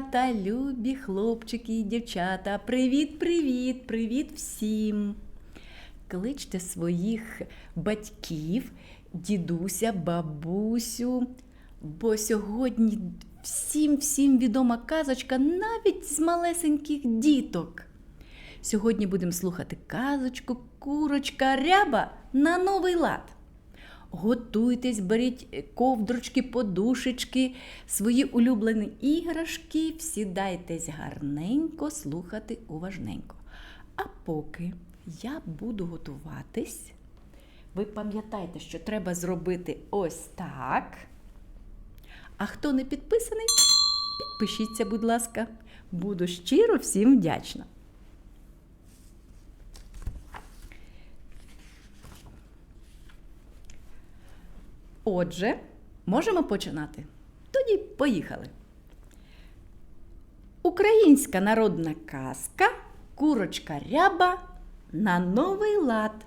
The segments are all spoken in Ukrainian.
Малята, любі хлопчики і дівчата. Привіт, привіт, всім. Кличте своїх батьків, дідуся, бабусю, бо сьогодні всім всім відома казочка навіть з малесеньких діток. Сьогодні будемо слухати казочку Курочка ряба на новий лад. Готуйтесь, беріть ковдрочки, подушечки, свої улюблені іграшки, всідайтесь гарненько, слухати уважненько. А поки я буду готуватись, ви пам'ятайте, що треба зробити ось так. А хто не підписаний, підпишіться, будь ласка. Буду щиро всім вдячна. Отже, можемо починати. Тоді поїхали. Українська народна казка Курочка ряба на новий лад.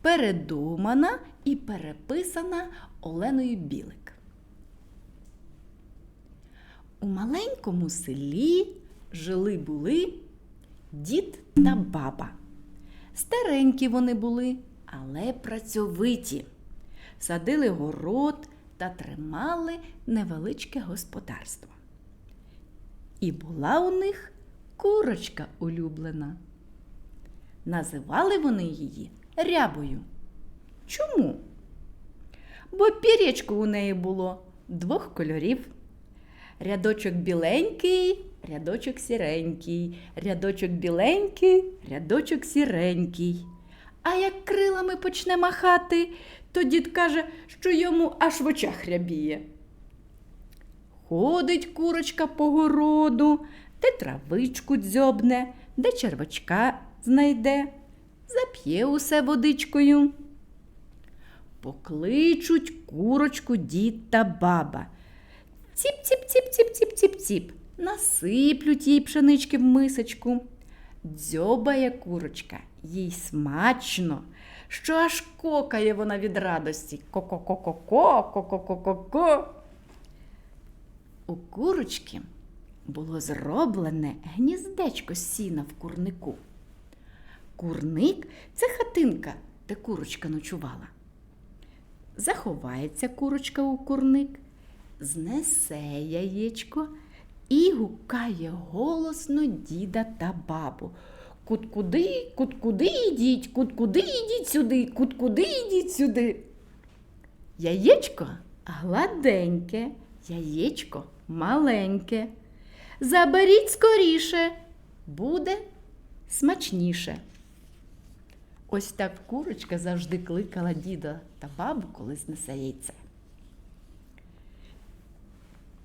Передумана і переписана Оленою Білик. У маленькому селі жили були дід та баба. Старенькі вони були, але працьовиті садили город та тримали невеличке господарство. І була у них курочка улюблена. Називали вони її рябою. Чому? Бо пір'ячко у неї було двох кольорів. Рядочок біленький, рядочок сіренький, рядочок біленький, рядочок сіренький. А як крилами почне махати, то дід каже, що йому аж в очах рябіє. Ходить курочка по городу, де травичку дзьобне, де червачка знайде, зап'є усе водичкою. Покличуть курочку дід та баба. Ціп-ціп-ціп-ціп-ціп-ціп-ціп. Насиплють їй пшенички в мисочку. Дзьобає курочка, їй смачно, що аж кокає вона від радості. Ко-ко-ко-ко-ко, ко-ко-ко-ко-ко. У курочки було зроблене гніздечко сіна в курнику. Курник це хатинка, де курочка ночувала. Заховається курочка у курник, знесе яєчко і гукає голосно діда та бабу. Кут-куди, кут-куди йдіть, кут-куди йдіть сюди, кут-куди йдіть сюди. Яєчко гладеньке, яєчко маленьке. Заберіть скоріше, буде смачніше. Ось так курочка завжди кликала діда та бабу, коли знесе яйце.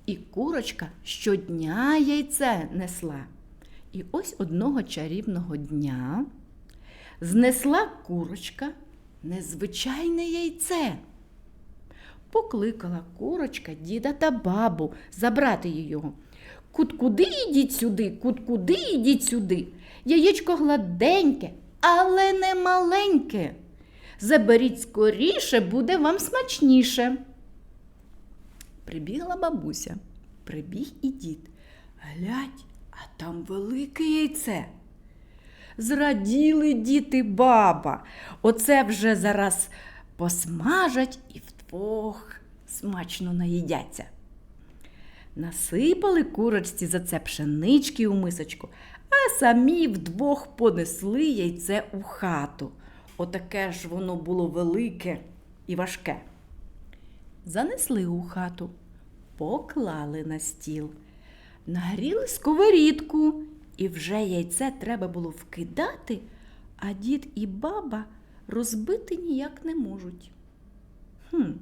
І курочка щодня яйце несла. І ось одного чарівного дня знесла курочка незвичайне яйце. Покликала курочка діда та бабу забрати його. Кут-куди йдіть сюди, кут-куди йдіть сюди. Яєчко гладеньке, але не маленьке. Заберіть скоріше, буде вам смачніше. Прибігла бабуся, прибіг і дід. Глядь, а там велике яйце. Зраділи діти баба. Оце вже зараз посмажать і вдвох смачно наїдяться. Насипали курочці за це пшенички у мисочку, а самі вдвох понесли яйце у хату. Отаке ж воно було велике і важке. Занесли у хату, поклали на стіл, нагріли сковорідку, і вже яйце треба було вкидати, а дід і баба розбити ніяк не можуть. Хм.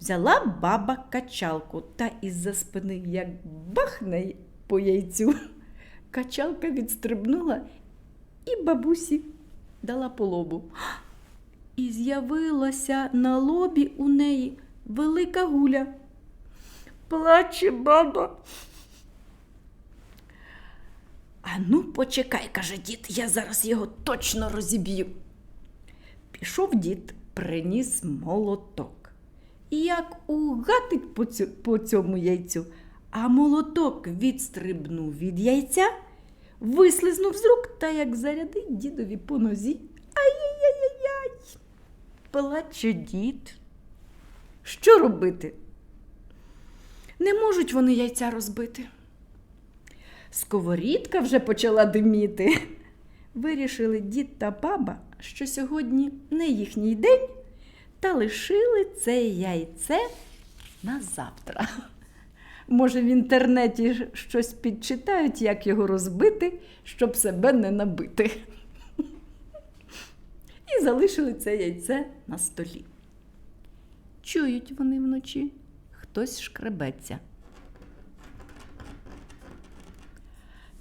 Взяла баба качалку та із-за спини як бахне по яйцю. Качалка відстрибнула і бабусі дала по лобу. І з'явилася на лобі у неї велика гуля. Плаче баба. А ну, почекай, каже дід, я зараз його точно розіб'ю. Пішов дід, приніс молоток. І як угатить по, цю, по цьому яйцю, а молоток відстрибнув від яйця, вислизнув з рук та як зарядить дідові по нозі. Ай-яй-яй-яй! Плаче дід. Що робити? Не можуть вони яйця розбити. Сковорідка вже почала диміти. Вирішили дід та баба, що сьогодні не їхній день, та лишили це яйце на завтра. Може, в інтернеті щось підчитають, як його розбити, щоб себе не набити. І залишили це яйце на столі. Чують вони вночі, хтось шкребеться.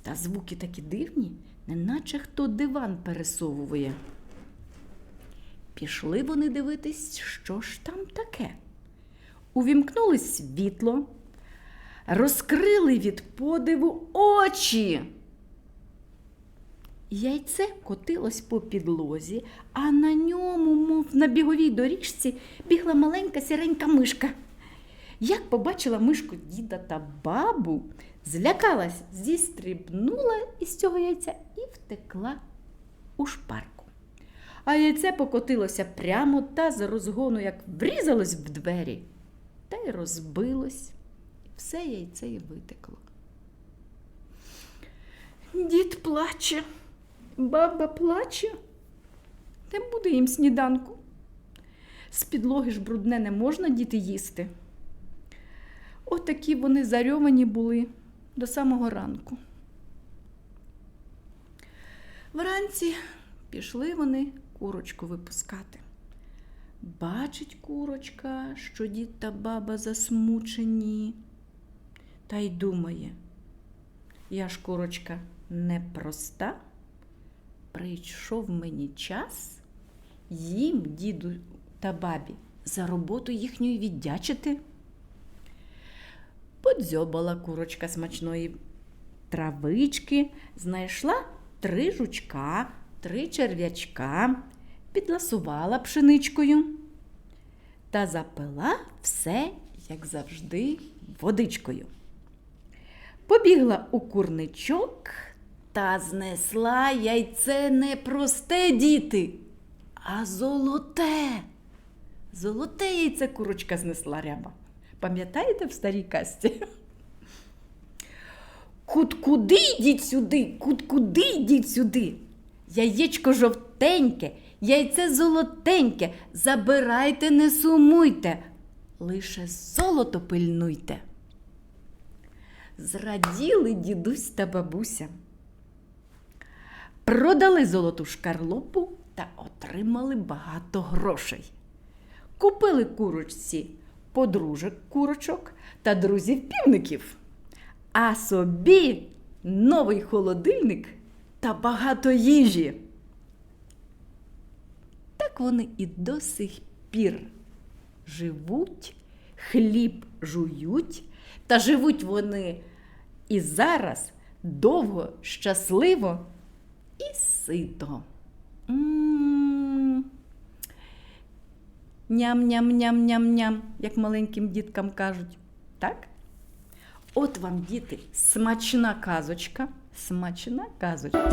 Та звуки такі дивні, неначе хто диван пересовує. Пішли вони дивитись, що ж там таке. Увімкнули світло, розкрили від подиву очі. Яйце котилось по підлозі, а на ньому, мов на біговій доріжці, бігла маленька сіренька мишка. Як побачила мишку діда та бабу, злякалась, зістрибнула із цього яйця і втекла у шпарку. А яйце покотилося прямо та з розгону, як врізалось в двері, та й розбилось, і все яйце й витекло. Дід плаче, баба плаче, не буде їм сніданку. З підлоги ж брудне не можна діти їсти. Отакі вони зарьовані були до самого ранку. Вранці пішли вони курочку випускати. Бачить курочка, що дід та баба засмучені, та й думає, я ж курочка непроста, прийшов мені час їм, діду та бабі, за роботу їхньої віддячити. Подзьобала курочка смачної травички, знайшла три жучка, три черв'ячка, підласувала пшеничкою та запила все, як завжди, водичкою. Побігла у курничок та знесла яйце не просте, діти, а золоте. Золоте яйце курочка знесла ряба. Пам'ятаєте в старій касті? Кут куди йдіть сюди, кут куди йдіть сюди. Яєчко жовтеньке, яйце золотеньке. Забирайте, не сумуйте, лише золото пильнуйте. Зраділи дідусь та бабуся. Продали золоту шкарлупу та отримали багато грошей. Купили курочці подружок курочок та друзів півників, а собі новий холодильник та багато їжі. Так вони і до сих пір живуть, хліб жують, та живуть вони і зараз довго, щасливо і сито. Ням-ням-ням-ням-ням, як маленьким діткам кажуть. Так? От вам, діти, смачна казочка, смачна казочка.